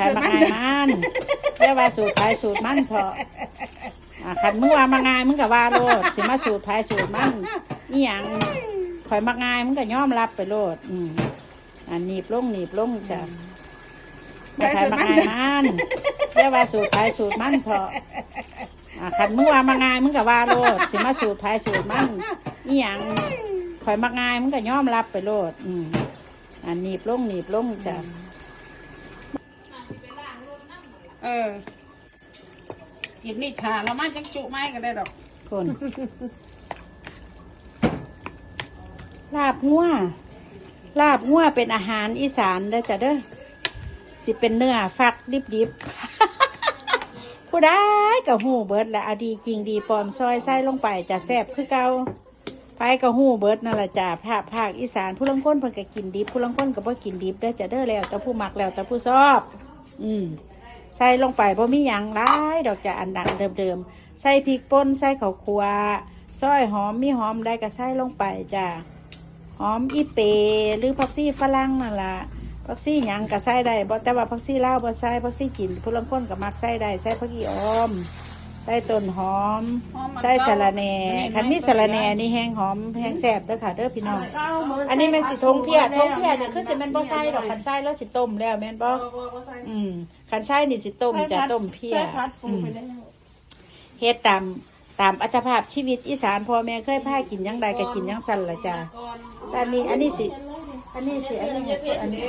ขายมาง่ายมันเรียกว่าสูตรขายสูตรมันเถอะขันมึงว่ามาง่ายมึงก็ว่าโลดสิมาสูตรขายสูตรมันนี่ยังข่อยมาง่ายมึงก็ย่อมรับไปโลด อืมอันหนีบลงหนีบลงจ้ะขายมาง่ายมันเรียกว่าสูตรขายสูตรมันเถอะขันมึงว่ามาง่ายมึงก็ว่าโลดสิมาสูตรขายสูตรมันนี่ยังข่อยมาง่ายมึงก็ย่อมรับไปโลด อืมอันหนีบลงหนีบลงจ้ะ เออกินนี่ขาแล้วมันจังจุไม้ก็ได้ดอกคนลาบงัวลาบงัวเป็นอาหารอีสานเด้อจ้ะเด้อสิเป็นเนื้อฟักดิบดิบๆผู้ได้กับหูเบิดและอะดีจริงดีปลอมซอยไส้ลงไปจะแซ่บคือเก่าไปกับหูเบิดนั่นแหละจ้ะภาคภาคอีสานผู้ลังคนเพิ่นก็กินดิบผู้ลังคนก็บ่กินดิบเด้อจ้ะเด้อแล้วแต่ผู้มักแล้วแต่ผู้ชอบ อืม ใส่ลงไปบ่มีหยังหลายดอกจะอันดังเดิมๆ ใส่พริกป่นใส่ข้าวคั่วซอยหอมมีหอมได้ก็ใส่ลงไปจ้ะหอมอีเปหรือผักซี่ฝรั่งนั่นล่ะผักซี่หยังก็ใส่ได้บ่แต่ว่าผักซี่ลาวบ่ใส่ผักซี่กินผู้ลังคนก็มักใส่ได้ใส่ผักอีออม ใส่ต้นหอมใส่สะระแหน่คันมีสะระแหน่นี่แห้งหอมแห้งแซ่บเด้อค่ะเด้อพี่น้องอันนี้แม่นสิทงเพียทงเพียเนี่ยคือสิแม่นบ่ใส่ดอกคันใส่แล้วสิต้มแล้วแม่นบ่อืมขันไส้นี่สิต้มจะต้มเพีย ใส่พัดปูอืมไปได้แล้วเฮ็ดตามตามอัตภาพชีวิตอีสานพ่อแม่เคยพากินหยังใดก็กินหยังสั่นละจ้าแต่อันนี้อันนี้สิ อันนี้สิอันนี้อันนี้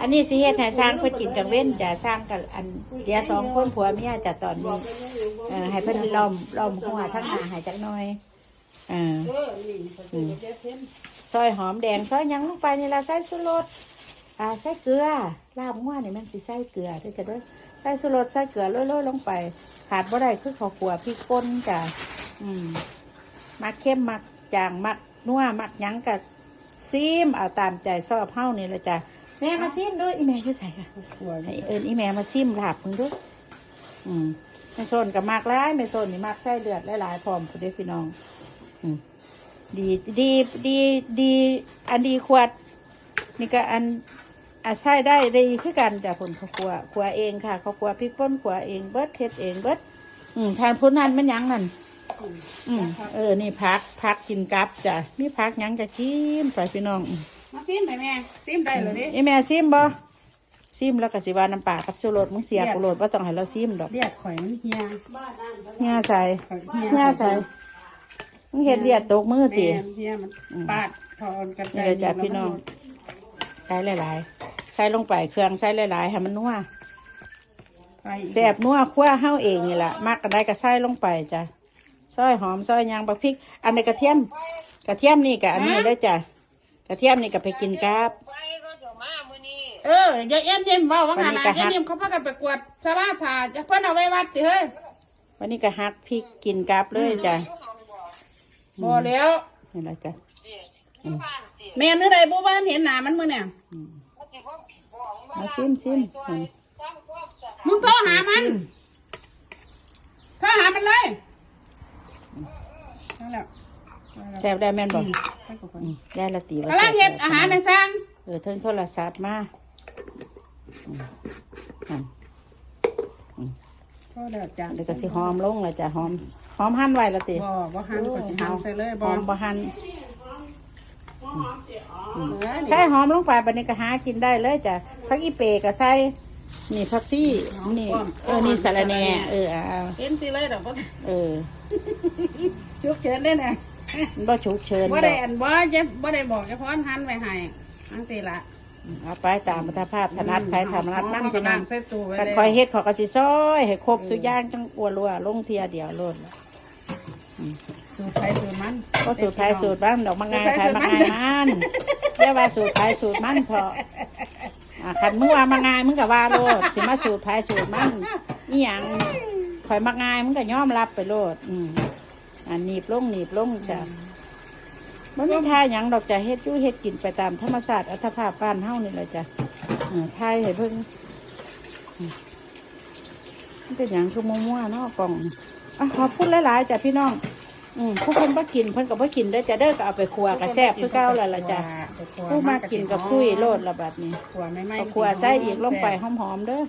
อันนี้สิเฮ็ดให้สร้างเพื่อกินกันเว้นจะสร้างกันอันเดียสองคนผัวเมียจะตอนนี้เออให้เพิ่นล้อมล้อมหัวทั้งหน้าให้จักหน่อยเออเออนี่ผสมกับเจ๊เพ็ญซอยหอมแดงซอยหยังลงไปนี่ละใส่สุรสอ่าใส่เกลือลาบงัวนี่มันสิใส่เกลือด้อจ้ะเด้อใส่สุรสใส่เกลือโรยๆลงไปขาดบ่ได้คือข้าวขัวพริกป่นจ้ะอืมมักเข้มมักจางมักนัวมักหยังกับซีมเอาตามใจชอบเฮานี่ละจ้ะ ม่มาซีมด้วยอีแม่อยู่ใส่ค่ะขัวให้นี่เอิญอีแม่มาซิมลาบมึงด้วยอืมแม่โซนกับมากร้ายแม่โซนนี่มากไส้เลือดหลายๆพร้อมคุณเด้อพี่น้อง อืมดีดีดีดีอันดีขวด นี่ก็อันอาใช้ได้ดีคือกันจากผลข้าวคั่วคั่วเองค่ะข้าวคั่วพริกป่นคั่วเองเบิดเฮ็ดเองเบิดอืมทานพุ่นนั้นมันหยังนั่นอืมเออนี่พักพักกินกับจ้ะมีพักหยังจะกินไปพี่น้องอื มมาซิมไปแม่ซิมได้เลยดิไอแม่ซิมบ่ซิมแล้วก็สิว่าน้ำปลากับสูรสมึงเสียกูโรดว่าต้องให้เราซิมดอกเลียดข่อยมันเฮียเฮียใส่ข่อยเฮียเฮียใส่มึงเฮ็ดเลียดตกมือแม่ติเฮียมันปาดทอนกันนี่เลยจ้ะพี่น้องใส่หลายๆใส่ลงไปเครื่องใส่หลายๆให้มันนัวไปแซ่บนัวคั่วเฮาเองนี่แหละมักกันได้ก็ใส่ลงไปจ้ะซอยหอมซอยหยางบักพริก อันนี้กระเทียม กระเทียมนี่กับอันนี้ได้อจ้ะ กระเทียมนี่ก็ไปกินกับเอออย่าเอ็มเย็มว่าว่าวันงานี้นก็อย่าฮักเย็มเขาพากันไปกวดสาราถาจะเพิ่นเอาไว้วัดติเฮ้ยวันนี้ก็ฮักพริกกินกับเลยจ้ะบ่แล้วนี่แหละจ้ะแม่นึกได้บ่ว่าเห็นหน้ามันมื้อเนี่ยอืมมาซิมซิมอืมมึงโทรหามันโทรหามันเลยนั่นแหละ แซ่บได้แม่นบอกให้กูก่อนอืมได้ละตีว่ากำลังเฮ็ดอาหารในสร้างเออเทิงโทรศัพท์มาอืมอืมโทษเด้อจ้ะเดี๋ยวก็สิหอมลงเลยจ้ะหอมหอมหั่นไว้ละตีบ่บ่หั่นก็สิหั่นใส่เลยหบ่อมบ่หั่นเออนี่ใส่หอมลงไปบัดนี้ก็หากินได้เลยจ้ะผักอีเปรก็ใส่นี่ผักซี่นี่เออนี่สะระแหน่เออเอาเห็นสิเลยดอกบ่เออชุกเฉินได้แน่ มันบ่ฉุกเฉินบ่ดได้อกอันบ่เจ็บบ่ได้บอกเฉพาะหั่นไว้ให้จังซี่ล่ะเอาไปตามอัตภาพถนัดใครถนัดมันก็พี่น้นั่องงใส่ตู้ไว้กันเลยคอยเฮ็ดเขอกระสิซอยให้ครบสุดอย่างจังอัวรัวลงเทียเดียวโลดสูตรไทยสูตรมันก็สูตรไทยสูตรบ้านดอกมะงายไทยมะงายมันเรียกว่าสูตรไทยสูตรมันเถอะอะคันมึงว่ามะงายมึงก็ว่าโลดสิมาสูตรไทยสูตรมันนี่ยังข่อยมะงายมึงก็ยอมรับไปโลดอืม อันหนีบลงหนีบลงจ้ะมันไม่ทายหยังดอกจ้ะเฮ็ดอยู่เฮ็ดกินไปตามธรรมศาสตร์อัตภาพบ้านเฮานี่แหละจ้ะอ่าทายให้เพิ่งอืมมันเป็นหยังคือมั่วๆเนาะกล่องอะขอพูดหลายๆจ้ะพี่น้อง อืมผู้คนบ่กินเพิ่นก็บ่กินเด้อจะเด้อก็เอาไปครัวก็แซ่บคือเก่าแล้วล่ะจ้ะผู้มากินกับคุยโลดละบัดนี้ขัวไม่ไหม้ก็ครัวใส่อีกลงไปหอมๆเด้อ